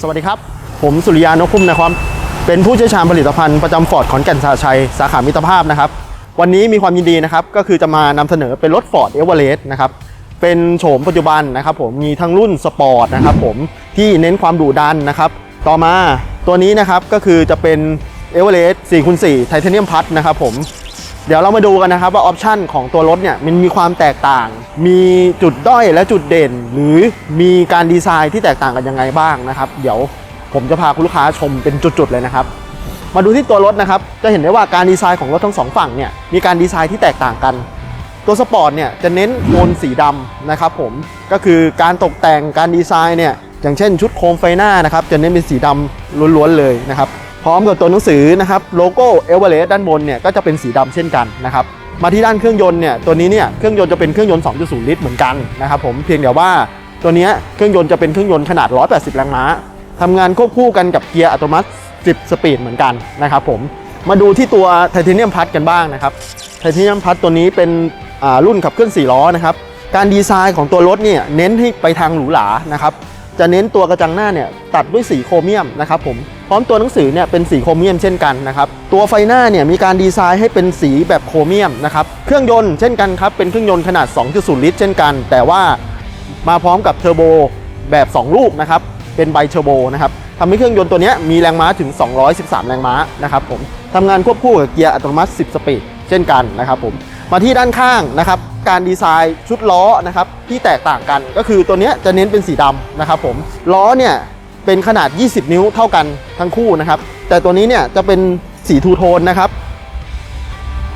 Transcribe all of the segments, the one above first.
สวัสดีครับ ผมสุริยานกพุ่มนะครับ เป็นผู้เชี่ยวชาญผลิตภัณฑ์ประจำฟอร์ดขอนแก่นสาชัย สาขามิตรภาพนะครับ วันนี้มีความยินดีนะครับ ก็คือจะมานำเสนอเป็นรถ Ford e v e r e s t นะครับ เป็นโฉมปัจจุบันนะครับผม มีทั้งรุ่นสปอร์ตนะครับผม ที่เน้นความดุดันนะครับ ต่อมาตัวนี้นะครับก็คือจะเป็น e v e r e s t 4คูณ4ไทเทเนียมพัดนะครับผม เดี๋ยวเรามาดูกันนะครับว่าออปชันของตัวรถเนี่ยมันมีความแตกต่าง มีจุดด้อยและจุดเด่น หรือมีการดีไซน์ที่แตกต่างกันยังไงบ้างนะครับ เดี๋ยวผมจะพาคุณลูกค้าชมเป็นจุดๆเลยนะครับ มาดูที่ตัวรถนะครับ จะเห็นได้ว่าการดีไซน์ของรถทั้งสองฝั่งเนี่ยมีการดีไซน์ที่แตกต่างกัน ตัวสปอร์ตเนี่ยจะเน้นโทนสีดำนะครับผมก็คือการตกแต่งการดีไซน์เนี่ยอย่างเช่นชุดโคมไฟหน้านะครับจะเน้นเป็นสีดำล้วนๆเลยนะครับ พร้อมกับตัวหนังสือนะครับโลโก้เอเวอเรสต์ด้านบนเนี่ยก็จะเป็นสีดำเช่นกันนะครับมาที่ด้านเครื่องยนต์เนี่ยตัวนี้เนี่ยเครื่องยนต์จะเป็นเครื่องยนต์ 2.0 ลิตรเหมือนกันนะครับผมเพียงแต่ว่าตัวนี้เครื่องยนต์จะเป็นเครื่องยนต์ขนาด 180 แรงม้าทำงานควบคู่กันกับเกียร์อัตโนมัติ 10 สปีดเหมือนกันนะครับผมมาดูที่ตัวไทเทเนียมพัดกันบ้างนะครับไทเทเนียมพัดตัวนี้เป็นรุ่นขับเคลื่อน4ล้อนะครับการดีไซน์ของตัวรถเนี่ยเน้นให้ไปทางหรูหรานะครับจะเน้นตัวกระจังหน้าเนี่ยตัดด้วยสีโครเมียมนะครับผม พร้อมตัวหนังสือเนี่ยเป็นสีโครเมียมเช่นกันนะครับตัวไฟหน้าเนี่ยมีการดีไซน์ให้เป็นสีแบบโครเมียมนะครับเครื่องยนต์เช่นกันครับเป็นเครื่องยนต์ขนาด 2.0 ลิตร เช่นกัน แต่ว่ามาพร้อมกับเทอร์โบแบบ 2 ลูกนะครับเป็นไบเทอร์โบนะครับทำให้เครื่องยนต์ตัวนี้มีแรงม้าถึง 213 แรงม้านะครับผมทำงานควบคู่กับเกียร์อัตโนมัติ 10 สปีดเช่นกันนะครับผมมาที่ด้านข้างนะครับการดีไซน์ชุดล้อนะครับที่แตกต่างกันก็คือตัวนี้จะเน้นเป็นสีดำนะครับผมล้อเนี่ย เป็นขนาด 20 นิ้วเท่ากันทั้งคู่นะครับ แต่ตัวนี้เนี่ยจะเป็นสีทูโทนนะครับ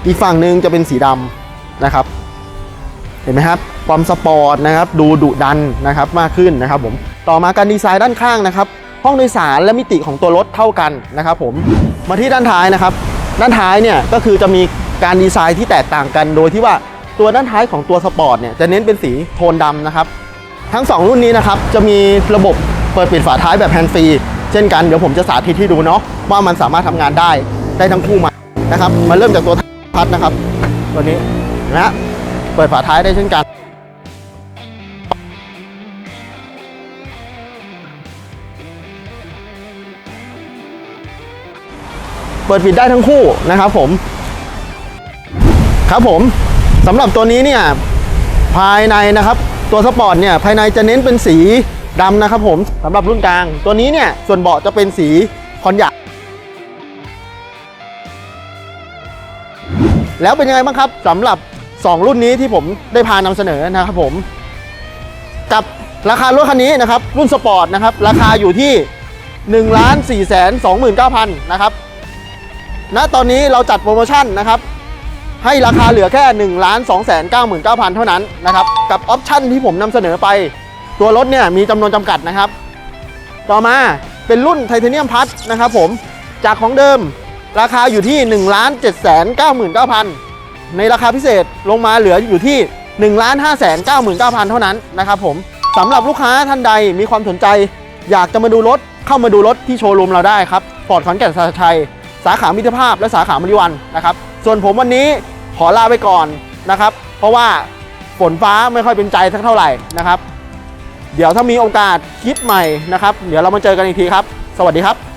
อีกฝั่งหนึ่งจะเป็นสีดำนะครับ เห็นไหมครับ ความสปอร์ตนะครับ ดูดุดันนะครับมากขึ้นนะครับผม ต่อมาการดีไซน์ด้านข้างนะครับ ห้องโดยสารและมิติของตัวรถเท่ากันนะครับผม มาที่ด้านท้ายนะครับ ด้านท้ายเนี่ยก็คือจะมีการดีไซน์ที่แตกต่างกัน โดยที่ว่าตัวด้านท้ายของตัวสปอร์ตเนี่ยจะเน้นเป็นสีโทนดำนะครับ ทั้ง 2 รุ่นนี้นะครับจะมีระบบ เปิดปิดฝาท้ายแบบแฮนด์ฟรีเช่นกันเดี๋ยวผมจะสาธิตให้ดูเนาะว่ามันสามารถทำงานได้ได้ทั้งคู่มานะครับมาเริ่มจากตัวพัดนะครับ ตัวนี้นะฮะเปิดฝาท้ายได้เช่นกันเปิดปิดได้ทั้งคู่นะครับผม ครับผมสำหรับตัวนี้เนี่ยภายในนะครับ ตัวสปอร์ตเนี่ยภายในจะเน้นเป็นสี ดำนะครับผมสำหรับรุ่นกลาง ตัวนี้เนี่ยส่วนเบาะจะเป็นสีคอนหยาแล้วเป็นยังไงบ้างครับสำหรับ 2 รุ่นนี้ที่ผมได้พานำเสนอนะครับผม กับราคารถคันนี้นะครับรุ่นสปอร์ตนะครับราคาอยู่ที่ 1 4 2 9 0 0 0นะครับณตอนนี้เราจัดโปรโมชั่นนะครับให้ราคาเหลือแค่ 1 2 9 9 0 0 0 เท่านั้นนะครับกับออปชั่นที่ผมนำเสนอไป ตัวรถเนี่ยมีจำนวนจำกัดนะครับ ต่อมาเป็นรุ่นไทเทเนียมพัทนะครับผมจากของเดิมราคาอยู่ที่ 1 7 9 9 0 0 0 ในราคาพิเศษลงมาเหลืออยู่ที่ 1 5 9 9 0 0 เท่านั้นนะครับผมสำหรับลูกค้าท่านใดมีความสนใจ อยากจะมาดูรถเข้ามาดูรถที่โชว์รูมเราได้ครับฟอร์ดขอนแก่นสาชัย สาขามิตรภาพและสาขามริวันนะครับ ส่วนผมวันนี้ขอลาไปก่อนนะครับ เพราะว่าฝนฟ้าไม่ค่อยเป็นใจสักเท่าไหร่นะครับ เดี๋ยวถ้ามีโอกาสคลิปใหม่นะครับ เดี๋ยวเรามาเจอกันอีกทีครับ สวัสดีครับ